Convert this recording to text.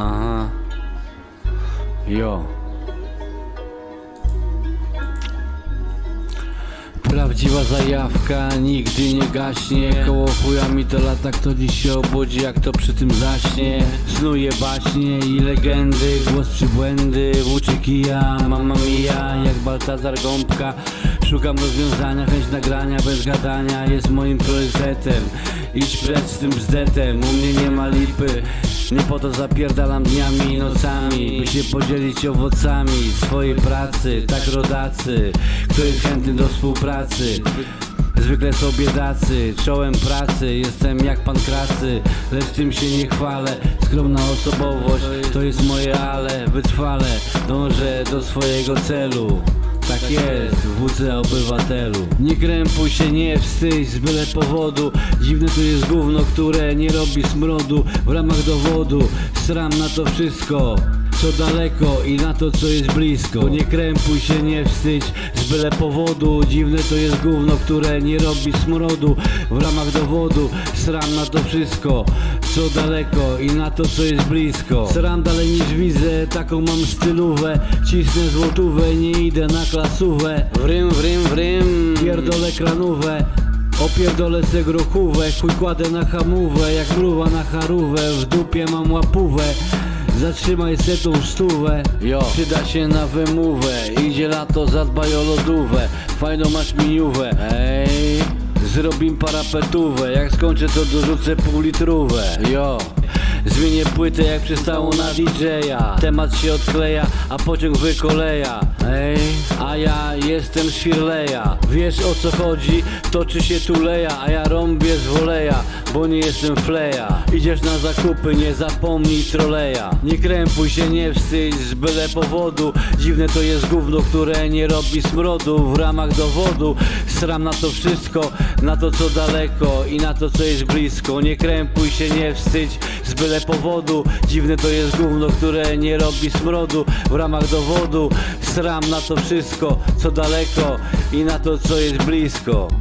Aha. Jo. Prawdziwa zajawka nigdy nie gaśnie. Koło chuja mi to lata, kto dziś się obudzi, jak to przy tym zaśnie. Snuje baśnie i legendy, głos przybłędy Włóczy kija, mama mia, jak Baltazar Gąbka. Szukam rozwiązania, chęć nagrania bez gadania. Jest moim priorytetem. Idź z tym bzdetem, u mnie nie ma lipy nie po to zapierdalam dniami i nocami By się podzielić owocami swojej pracy Tak rodacy, kto jest chętny do współpracy Zwykle są biedacy, czołem pracy Jestem jak pan krasy, lecz tym się nie chwalę. Skromna osobowość, to jest moje ale Wytrwale, dążę do swojego celu. Tak jest, WC obywatelu. Nie krępuj się, nie wstydź z byle powodu. Dziwne to jest gówno, które nie robi smrodu W ramach dowodu, sram na to wszystko co daleko i na to co jest blisko. Nie krępuj się, nie wstydź z byle powodu. Dziwne to jest gówno, które nie robi smrodu. W ramach dowodu, sram na to wszystko co daleko i na to co jest blisko. Sram dalej niż widzę, taką mam stylówę. Cisnę złotówę, nie idę na klasówę. Wrym, wrym, wrym, pierdolę kranówę Opierdolę se grochówę, chuj kładę na hamówę Jak mruwa na charówę, w dupie mam łapówę Zatrzymaj se tą stówę Jo, przyda się na wymówę. Idzie lato, zadbaj o lodówę. Fajną masz miniówę. Ej, zrobim parapetówę. Jak skończę to dorzucę pół litrówę. Jo Zmienię płytę jak przystało na DJ-a Temat się odkleja, a pociąg wykoleja. Ej, a ja jestem z Shirley'a. Wiesz o co chodzi? Toczy się tuleja A ja rąbię z woleja, bo nie jestem fleja. Idziesz na zakupy, nie zapomnij troleja. Nie krępuj się, nie wstydź z byle powodu. Dziwne to jest gówno, które nie robi smrodu. W ramach dowodu sram na to wszystko Na to co daleko i na to co jest blisko. Nie krępuj się, nie wstydź byle powodu. Dziwne to jest gówno, które nie robi smrodu. W ramach dowodu sram na to wszystko co daleko i na to co jest blisko